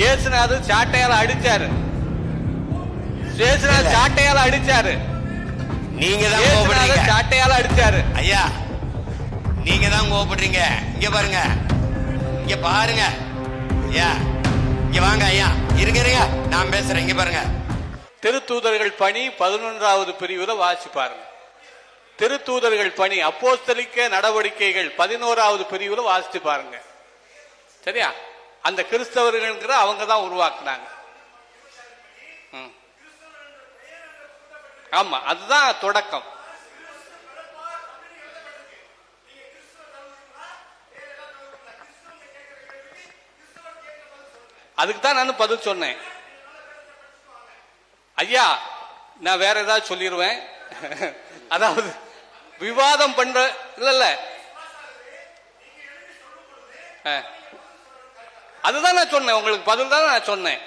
இயேசுநாதர் சாட்டையால அடிச்சாரு. இயேசுநாதர் சாட்டையால அடிச்சாரு. நீங்க தான் கோபப்படுறீங்க சாட்டையால அடிச்சாரு. ஐயா நீங்க தான் கோபப்படுறீங்க இங்க பாருங்க. இங்க பாருங்க. ஐயா இங்க வாங்க ஐயா. இருங்க இருங்க. நான் பேசுறேன். இங்க பாருங்க. திருத்தூதர்கள் பணி பதினொன்றாவது பிரிவுல வாசி பாருங்க. திருத்தூதர்கள் பணி அப்போஸ்தலிக்க நடவடிக்கைகள் பதினோராவது பிரிவுல வாசிச்சு பாருங்க. சரியா? அந்த கிறிஸ்தவர்கள்ங்கிற அவங்க தான் உருவாக்குனாங்க. ம். ஆமா அதுதான் தொடக்கம். அதுக்கு தான் நான் பதில் சொன்னேன். ஐயா நான் வேற ஏதாவது சொல்லிடுவேன் அதாவது விவாதம் பண்ற இல்ல இல்ல. ஆ. அதுதான் நான் சொன்னேன். உங்களுக்கு பதில் தான் நான் சொன்னேன்.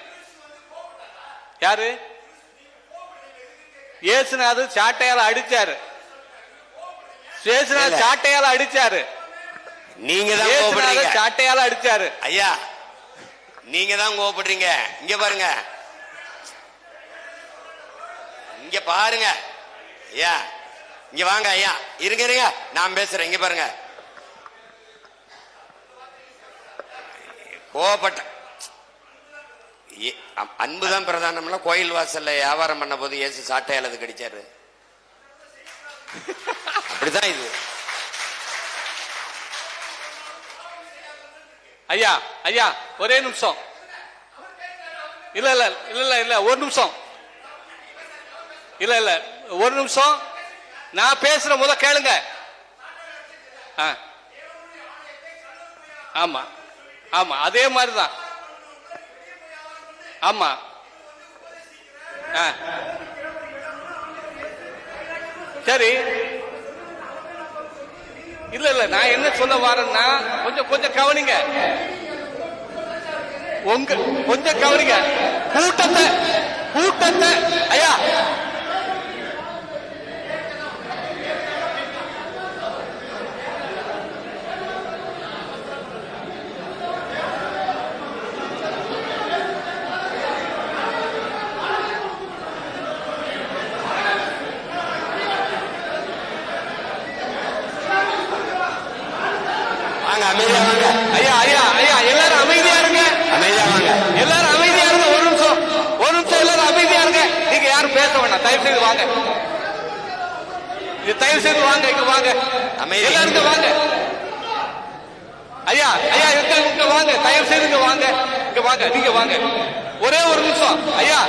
யாரு? இயேசுநாதர் சாட்டையால அடிச்சாரு. இயேசுநாதர் சாட்டையால அடிச்சாரு. நீங்க தான் கோபப்படுறீங்க சாட்டையால அடிச்சாரு. ஐயா நீங்க தான் கோபப்படுறீங்க இங்க பாருங்க. இங்க பாருங்க. ஐயா இங்க வாங்க ஐயா. இருங்க இருங்க. நான் பேசுறேன். இங்க பாருங்க. கோவப்பட்டேன். அன்புதான் பிரதானம்னா கோயில் வாசல்ல வியாபாரம் பண்ண போது ஏசு சாட்டையால் அது கடிச்சாரு. அப்படிதான் இது. ஐயா ஐயா ஒரே நிமிஷம். இல்ல இல்ல இல்ல இல்ல இல்ல ஒரு நிமிஷம். இல்ல இல்ல ஒரு நிமிஷம். நான் பேசுற முத கேளுங்க. ஆ. ஆமா. ஆமா அதே மாதிரிதான். ஆமா. ஆ. சரி. இல்ல இல்ல நான் என்ன சொல்ல வரேன்னா கொஞ்சம் கொஞ்சம் கவனிங்க. உங்க கொஞ்சம் கவனிங்க. கூட்டத்தை கூட்டத்தை ஐயா வாங்க அமைதியா வாங்க. ஐயா ஐயா ஐயா எல்லாரும் அமைதியா இருங்க. அமைதியா வாங்க. எல்லாரும் அமைதியா இருங்க ஒரு நிமிஷம். ஒரு நிமிஷம் எல்லாரும் அமைதியா இருங்க. நீங்க யாரும் பேச வேண்டாம். தயவு செய்து வாங்க. இது தயவு செய்து வாங்க இங்க வாங்க. எல்லாரும் வாங்க. ஐயா ஐயா இங்க இங்க வாங்க. தயவு செய்து இங்க வாங்க. இங்க வாங்க நீங்க வாங்க. ஒரே ஒரு நிமிஷம். ஐயா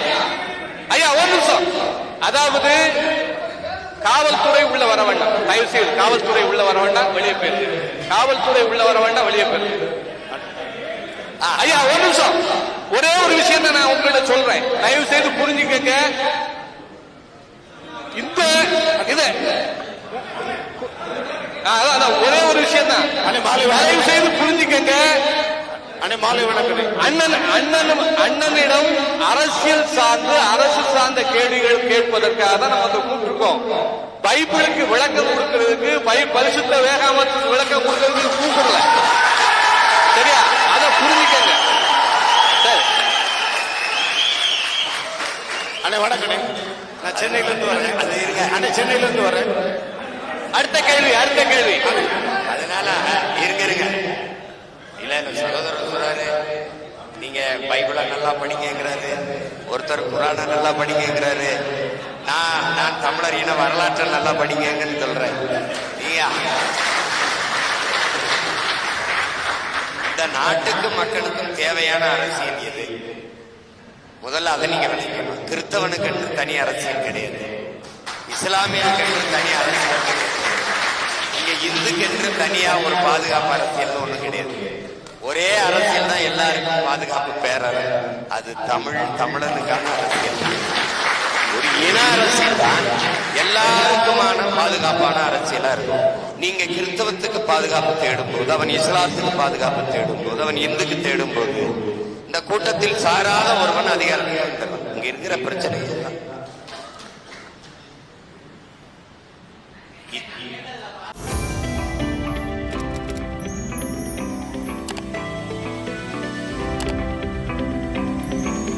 ஐயா ஒரு நிமிஷம். அதாவது காவல்துறை உள்ள வர வேண்டாம். தயவு செய்து காவல்துறை உள்ள வர வேண்டாம் வெளியே போயிரு. காவல்துறை உள்ள வர வேண்டாம் வெளியே போயிரு. ஐயா ஒரு நிமிஷம். ஒரே ஒரு விஷயம் தான் நான் உங்கள்ட்ட சொல்றேன். தயவு செய்து புரிஞ்சுக்கங்க. இந்த இது. ஒரே ஒரு விஷயம் தான் தயவு செய்து புரிஞ்சுக்கங்க. அண்ணன் அண்ணன் அண்ணனிடம் அரசியல் சார்ந்து அரசு சார்ந்த கேள்விகள் கேட்பதற்காக தான் நம்ம வந்து கூப்பிட்டுருக்கோம். பைபிளுக்கு விளக்கம் கொடுக்கிறதுக்கு பை பரிசுத்த வேகாமத்துக்கு விளக்கம் கொடுக்கிறதுக்கு கூப்பிடல. சரியா? அதை புரிஞ்சுக்கங்க. சரி. அண்ணே வணக்கண்ணே. நான் சென்னையில இருந்து வரேன். அது இருங்க அண்ணே சென்னையில இருந்து வரேன். அடுத்த கேள்வி அடுத்த கேள்வி. அதனால இருங்க இருங்க சகோதரர் சொல்றாரு நீங்க பைபிளை நல்லா படிக்கிறாரு ஒருத்தர் குரானை நல்லா படிக்கிறாரு நான் நான் தமிழர் இன வரலாற்றை நல்லா படிக்கங்கன்னு சொல்றேன். நீயா? இந்த நாட்டுக்கும் மக்களுக்கும் தேவையான அரசியல் எது? முதல்ல அதை நீங்க விளக்கணும் கிறிஸ்தவனுக்கு என்று தனி அரசியல் கிடையாது. இஸ்லாமியனுக்கு என்று தனி அரசியல் கிடையாது. இங்க இந்துக்கு என்று தனியா ஒரு பாதுகாப்பு அரசியல் ஒண்ணு கிடையாது. ஒரே அரசியல் தான் எல்லாருக்கும் பாதுகாப்பு பேரரசு அது தமிழ் தமிழனுக்கான அரசியல். ஒரு இன அரசியல் தான். எல்லாருக்குமான பாதுகாப்பான அரசியலா இருக்கும். நீங்க கிறிஸ்தவத்துக்கு பாதுகாப்பு தேடும் போது அவன் இஸ்லாத்துக்கு பாதுகாப்பு தேடும் போது அவன் இந்துக்கு தேடும் போது இந்த கூட்டத்தில் சாராத ஒருவன் அதிகாரத்துக்கு வந்துடலாம் இங்க இருக்கிற பிரச்சனை இதுதான். Thank you.